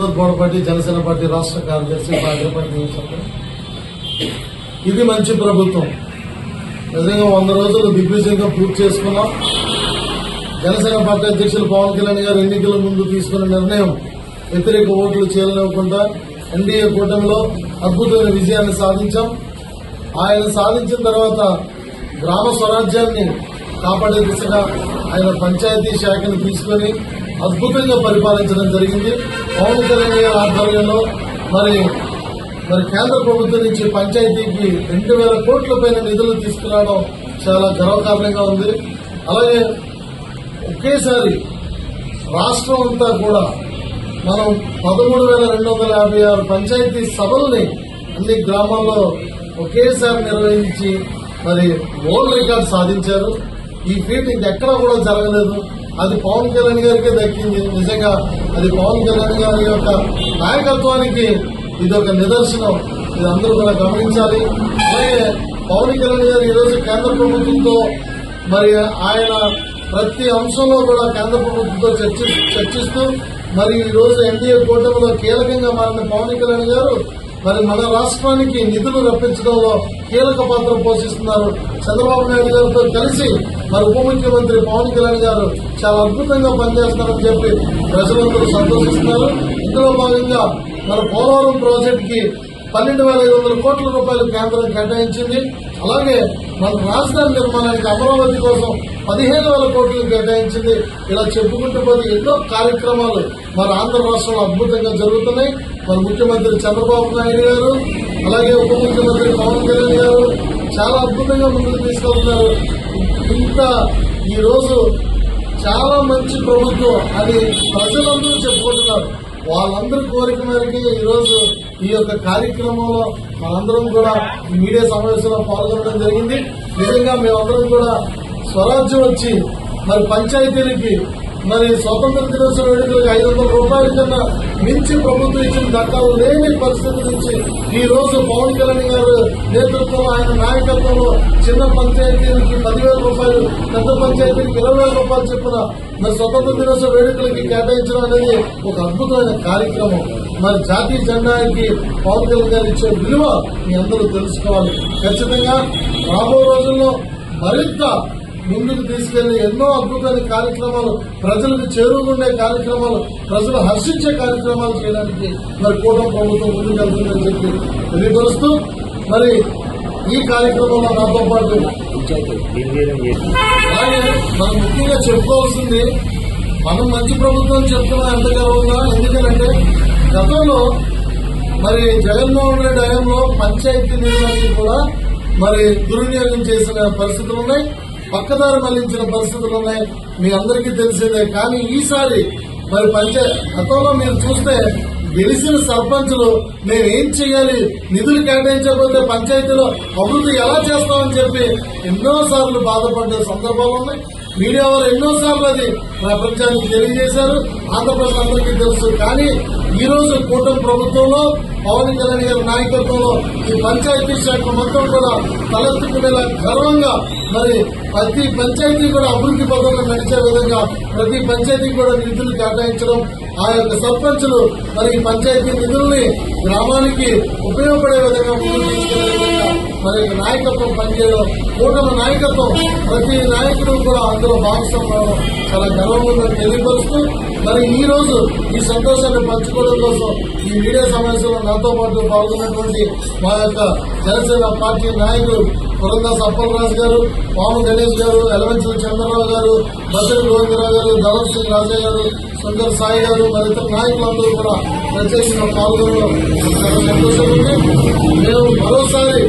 Party Janasena party రాష్ట్ర కార్యదర్శి బాగ్రపాటి ఇది మంచి ప్రభుత్వం. నిజంగా వంద రోజులు దిగ్విజయంగా పూర్తి చేసుకున్నాం. జనసేన పార్టీ అధ్యక్షులు పవన్ కళ్యాణ్ గారు ఎన్నికల ముందు తీసుకున్న నిర్ణయం వ్యతిరేక ఓట్లు చేయలేకుండా ఎన్డీఏ కూటమిలో అద్భుతమైన విజయాన్ని సాధించాం. ఆయన సాధించిన తర్వాత గ్రామ స్వరాజ్యాన్ని కాపాడే దిశగా ఆయన పంచాయతీ శాఖను తీసుకొని అద్భుతంగా పరిపాలించడం జరిగింది. పవన్ కళ్యాణ్ గారి ఆధ్వర్యంలో మరి మరి కేంద్ర ప్రభుత్వం నుంచి పంచాయతీకి రెండు వేల కోట్ల పైన నిధులు తీసుకురావడం చాలా గర్వకారణంగా ఉంది. అలాగే ఒకేసారి రాష్ట్రం అంతా కూడా మనం పదమూడు వేల రెండు వందల యాభై ఆరు పంచాయతీ సభల్ని అన్ని గ్రామాల్లో ఒకేసారి నిర్వహించి మరి వరల్డ్ రికార్డ్ సాధించారు. ఈ ఫీట్ ఇంకెక్కడా కూడా జరగలేదు. అది పవన్ కళ్యాణ్ గారికే దక్కింది. నిజంగా అది పవన్ కళ్యాణ్ గారి యొక్క నాయకత్వానికి ఇది ఒక నిదర్శనం. ఇది అందరూ కూడా గమనించాలి. అలాగే పవన్ కళ్యాణ్ గారు ఈరోజు కేంద్ర ప్రభుత్వంతో మరి ఆయన ప్రతి అంశంలో కూడా కేంద్ర ప్రభుత్వంతో చర్చి చర్చిస్తూ మరి ఈ రోజు ఎన్డీఏ కూటమిలో కీలకంగా మారిన పవన్ కళ్యాణ్ గారు మరి మన రాష్ట్రానికి నిధులు రప్పించడంలో కీలక పాత్ర పోషిస్తున్నారు చంద్రబాబు నాయుడు గారితో కలిసి మరి ఉప ముఖ్యమంత్రి పవన్ కళ్యాణ్ గారు చాలా అద్భుతంగా పనిచేస్తున్నారని చెప్పి ప్రజలందరూ సంతోషిస్తున్నారు. ఇందులో భాగంగా మన పోలవరం ప్రాజెక్టుకి పన్నెండు వేల ఐదు వందల కోట్ల రూపాయలు కేంద్రం కేటాయించింది. అలాగే మన రాజధాని నిర్మాణానికి అమరావతి కోసం పదిహేను వేల కోట్లు కేటాయించింది. ఇలా చెప్పుకుంటూ పోతే ఎన్నో కార్యక్రమాలు మన ఆంధ్ర రాష్ట్రంలో అద్భుతంగా జరుగుతున్నాయి. మన ముఖ్యమంత్రి చంద్రబాబు నాయుడు గారు అలాగే ఉప ముఖ్యమంత్రి పవన్ కళ్యాణ్ గారు చాలా అద్భుతంగా ముందుకు తీసుకెళ్తున్నారు. ఇంత ఈరోజు చాలా మంచి ప్రభుత్వం అని ప్రజలందరూ చెప్పుకుంటున్నారు. వాళ్ళందరి కోరిక మేరకి ఈరోజు ఈ యొక్క కార్యక్రమంలో మనందరం కూడా మీడియా సమావేశంలో పాల్గొనడం జరిగింది. నిజంగా మేమందరం కూడా స్వరాజ్యం వచ్చి మరి పంచాయతీలకి మరి స్వతంత్ర దినోత్సవ వేడుకలకు ఐదు వందల రూపాయల కన్నా మించి ప్రభుత్వం ఇచ్చిన దక్కాలు లేని పరిస్థితి నుంచి ఈ రోజు పవన్ కళ్యాణ్ గారు నేతృత్వంలో ఆయన నాయకత్వంలో చిన్న పంచాయతీలకి పదివేల రూపాయలు పెద్ద పంచాయతీలకు ఇరవై వేల రూపాయలు చెప్పిన మరి స్వతంత్ర దినోత్సవ వేడుకలకి కేటాయించడం అనేది ఒక అద్భుతమైన కార్యక్రమం. మరి జాతీయ జెండాకి పవన్ కళ్యాణ్ గారు ఇచ్చే విలువ మీ అందరూ తెలుసుకోవాలి. ఖచ్చితంగా రాబో రోజుల్లో మరింత ముందుకు తీసుకెళ్ళి ఎన్నో అద్భుతమైన కార్యక్రమాలు ప్రజలకు చేరువుండే కార్యక్రమాలు ప్రజలు హర్షించే కార్యక్రమాలు చేయడానికి మరి కూటమి ప్రభుత్వం ముందుకెళ్తుందని చెప్పి తెలియపరుస్తూ మరి ఈ కార్యక్రమంలో నాతో పాటు అలాగే మనం ముఖ్యంగా చెప్పుకోవాల్సింది మనం మంచి ప్రభుత్వం చెప్తున్నా ఎంత గర్వంగా ఎందుకంటే గతంలో మరి జగన్మోహన్ రెడ్డి హయాంలో పంచాయతీ నిర్ణయాన్ని కూడా మరి దుర్వినియోగం చేసిన పరిస్థితులు ఉన్నాయి. పక్కదారి మళ్ళించిన పరిస్థితులు ఉన్నాయి. మీ అందరికీ తెలిసిందే. కానీ ఈసారి మరి పంచాయతీ గతంలో మీరు చూస్తే గెలిచిన సర్పంచులు మేమేం ఏం చేయాలి? నిధులు కేటాయించకపోతే పంచాయతీలో అభివృద్ధి ఎలా చేస్తామని చెప్పి ఎన్నో సార్లు బాధపడ్డ సందర్భాలు ఉన్నాయి. మీడియా వారు ఎన్నో సార్లు అది ప్రపంచానికి తెలియజేశారు. ఆంధ్రప్రదేశ్ అందరికీ తెలుసు. కానీ ఈ రోజు కూటమి ప్రభుత్వంలో పవన్ కళ్యాణ్ గారి నాయకత్వంలో ఈ పంచాయతీ శాఖ మొత్తం కూడా తలెత్తుకునేలా గర్వంగా మరి ప్రతి పంచాయతీ కూడా అభివృద్ధి పథకం నడిచే విధంగా ప్రతి పంచాయతీ కూడా నిధులు కేటాయించడం ఆ యొక్క సర్పంచులు మరి పంచాయతీ నిధుల్ని గ్రామానికి ఉపయోగపడే విధంగా ముందుకు తీసుకెళ్ళే విధంగా మరి నాయకత్వం పనిచేయడం కూటమి నాయకత్వం ప్రతి నాయకుడు కూడా అందులో భాగస్వామ్యం చాలా గర్వంగా ఉందని తెలియపరుస్తూ మరి ఈ రోజు ఈ సంతోషాన్ని పంచుకోవడం కోసం ఈ మీడియా సమావేశంలో నాతో పాటు పాల్గొన్నటువంటి మా యొక్క జనసేన పార్టీ నాయకులు పురందాస్ అప్పలరాజు గారు పాము గణేష్ గారు ఎలవంచుల చంద్రరావు గారు బసరి గోవిందరావు గారు ధవల్ సింగ్ రాజా గారు సుందర్ సాయి గారు మరి ఇతర నాయకులందరూ కూడా ప్రత్యేకంగా పాల్గొనడం చాలా సంతోషం ఉంది. మేము మరోసారి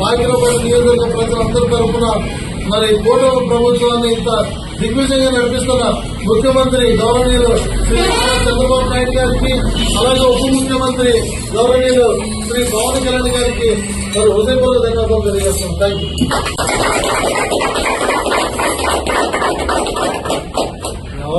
బాకిరపల్లి నియోజకవర్గ ప్రజలందరి తరఫున మరి కూటమి ప్రభుత్వాన్ని ఇంత దిగ్విజయంగా నడిపిస్తున్న ముఖ్యమంత్రి గౌరవనీయులు శ్రీ నారా చంద్రబాబు నాయుడు గారికి అలాగే ఉప ముఖ్యమంత్రి గౌరవనీయులు శ్రీ పవన్ కళ్యాణ్ గారికి మరి హృదయపూర్వక ధన్యవాదాలు తెలియజేస్తున్నాం. Thank you